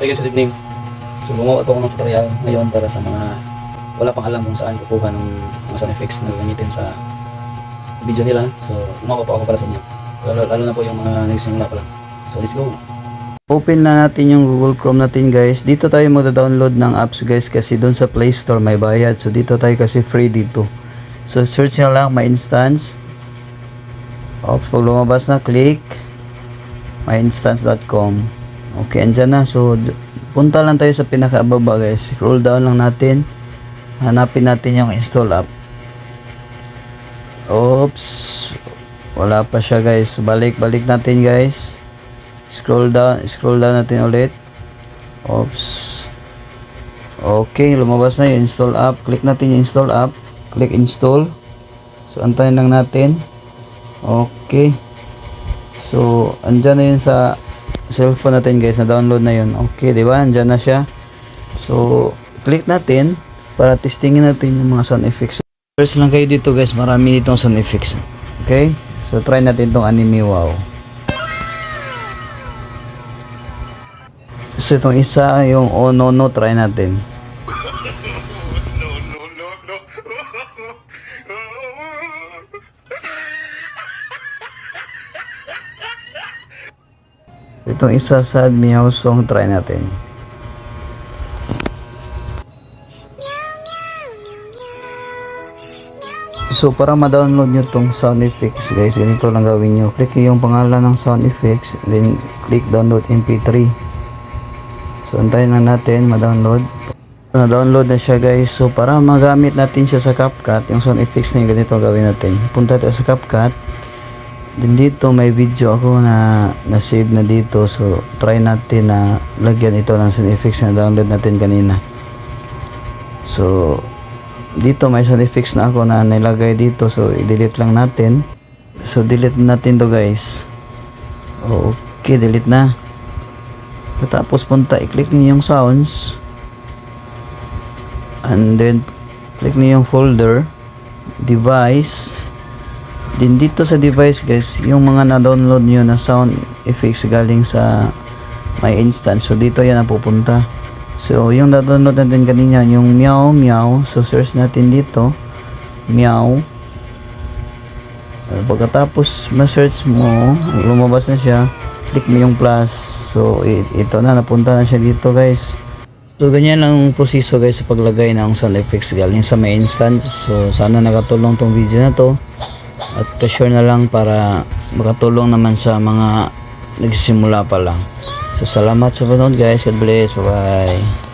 Hey guys, good evening. So gumawa ako ng tutorial ngayon para sa mga wala pang alam kung saan kukuha ng mga sound effects na gamitin sa video nila. So gumawa pa ako para sa inyo. Lalo, lalo na po yung mga nagsimula pa lang. So let's go. Open na natin yung Google Chrome natin guys. Dito tayo magda-download ng apps guys kasi doon sa Play Store may bayad. So dito tayo kasi free dito. So search na lang my instance. Oops, pag lumabas na click myinstance.com. Okay, andyan na. So punta lang tayo sa pinakababa guys. Scroll down lang natin. Hanapin natin yung install app. Oops. Wala pa siya guys. Balik balik natin guys scroll down scroll down natin ulit oops okay lumabas na yung install app click natin yung install app click install so antayin lang natin okay so andyan na yun sa cellphone natin guys na download na yun. Okay di ba? Andyan na siya. So click natin para testingin natin yung mga sound effects. First lang kayo dito guys. Marami ditong sound effects. Okay? So try natin tong anime wow. So itong isa, yung oh no no, try natin. Itong isa, sad meow song, try natin. So para ma-download nyo tong sound effects guys, ganito lang gawin nyo. Click yung pangalan ng sound effects, then click download mp3. So antayin lang natin ma-download. Na-download na siya guys. So para magamit natin siya sa CapCut, yung sound effects na yung ganito gawin natin. Punta tayo sa CapCut. Then dito may video ako na na-save na dito. So try natin na lagyan ito ng sound effects na download natin kanina. So dito may sound effects na ako na nilagay dito. So i-delete lang natin. So delete natin to guys. Okay, delete na. Tapos punta, i-click niyo yung sounds. And then, click niyo yung folder. Device. Then dito sa device guys, yung mga na-download niyo na sound effects galing sa my instance. So dito yan ang pupunta. So yung na-download natin kanina, yung meow meow. So search natin dito. Meow. Pagkatapos ma-search mo, lumabas na siya click mo yung plus so ito na napunta na siya dito guys so ganyan lang ang proseso guys sa paglagay ng sound effects galing sa may instance so sana nakatulong tong video na to at pa-share na lang para makatulong naman sa mga nagsimula pa lang. So salamat sa panood guys. God bless. Bye bye